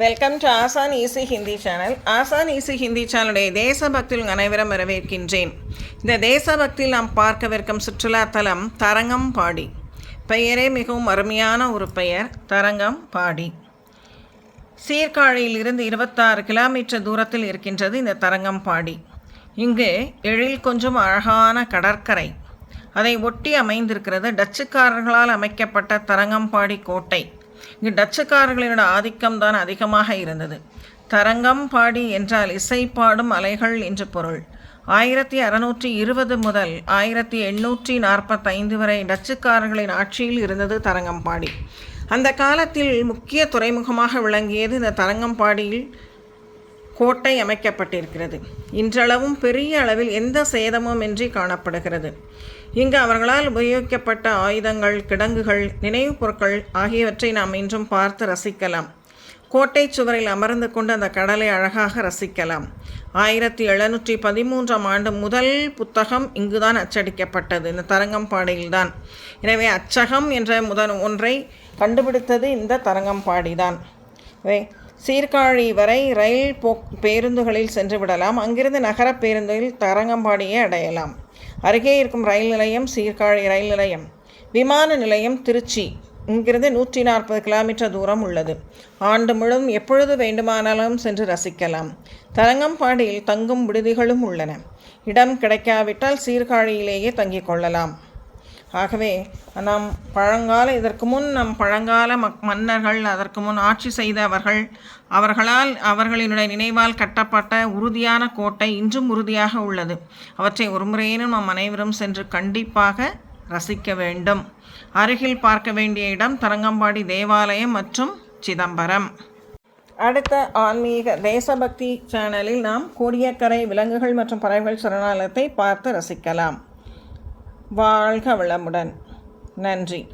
Welcome to Aasan easy Hindi channel Aasan easy Hindi சேனலுடைய தேசபக்தியில் அனைவரும் வரவேற்கின்றேன். இந்த தேசபக்தியில் நாம் பார்க்கவிருக்கும் சுற்றுலா தலம் தரங்கம்பாடி பெயரே மிகவும் அருமையான ஒரு பெயர் தரங்கம்பாடி சீர்காழியிலிருந்து இருபத்தாறு கிலோமீட்டர் தூரத்தில் இருக்கின்றது இந்த தரங்கம்பாடி இங்கு எழில் கொஞ்சம் அழகான கடற்கரை. அதை ஒட்டி அமைந்திருக்கிறது டச்சுக்காரர்களால் அமைக்கப்பட்ட தரங்கம்பாடி கோட்டை. இங்கு டச்சுக்காரர்களோட ஆதிக்கம் தான் அதிகமாக இருந்தது. தரங்கம்பாடி என்றால் இசை பாடும் அலைகள் என்று பொருள். ஆயிரத்தி அறுநூற்றி இருபது முதல் ஆயிரத்தி எண்ணூற்றி நாற்பத்தைந்து வரை டச்சுக்காரர்களின் ஆட்சியில் இருந்தது தரங்கம்பாடி அந்த காலத்தில் முக்கிய துறைமுகமாக விளங்கியது இந்த தரங்கம்பாடியில் கோட்டை அமைக்கப்பட்டிருக்கிறது. இன்றளவும் பெரிய அளவில் எந்த சேதமும் இன்றி காணப்படுகிறது. இங்கு அவர்களால் உபயோகிக்கப்பட்ட ஆயுதங்கள் கிடங்குகள் நினைவுப் பொருட்கள் ஆகியவற்றை நாம் இன்றும் பார்த்து ரசிக்கலாம். கோட்டை சுவரில் அமர்ந்து கொண்டு அந்த கடலை அழகாக ரசிக்கலாம். ஆயிரத்தி எழுநூற்றி பதிமூன்றாம் ஆண்டு முதல் புத்தகம் இங்குதான் அச்சடிக்கப்பட்டது. இந்த தரங்கம்பாடியில்தான் எனவே அச்சகம் என்ற முதல் ஒன்றை கண்டுபிடித்தது இந்த தரங்கம்பாடிதான் சீர்காழி வரை ரயில் போ பேருந்துகளில் சென்று விடலாம். அங்கிருந்து நகர பேருந்தில் தரங்கம்பாடியை அடையலாம். அருகே இருக்கும் ரயில் நிலையம் சீர்காழி ரயில் நிலையம். விமான நிலையம் திருச்சி. இங்கிருந்து நூற்றி நாற்பது கிலோமீட்டர் தூரம் உள்ளது. ஆண்டு முழுவதும் எப்பொழுது வேண்டுமானாலும் சென்று ரசிக்கலாம். தரங்கம்பாடியில் தங்கும் விடுதிகளும் உள்ளன. இடம் கிடைக்காவிட்டால் சீர்காழியிலேயே தங்கிக் கொள்ளலாம். ஆகவே நாம் பழங்கால இதற்கு முன் நம் பழங்கால மக் மன்னர்கள் அதற்கு முன் ஆட்சி செய்தவர்கள் அவர்களால் அவர்களினுடைய நினைவால் கட்டப்பட்ட உறுதியான கோட்டை இன்றும் உறுதியாக உள்ளது. அவற்றை ஒருமுறையேனும் நம் அனைவரும் சென்று கண்டிப்பாக ரசிக்க வேண்டும். அருகில் பார்க்க வேண்டிய இடம் தரங்கம்பாடி தேவாலயம் மற்றும் சிதம்பரம். அடுத்த ஆன்மீக தேசபக்தி சேனலில் நாம் கோடியக்கரை விலங்குகள் மற்றும் பறவைகள் சரணாலயத்தை பார்த்து ரசிக்கலாம். வாழ்க வளமுடன். நன்றி.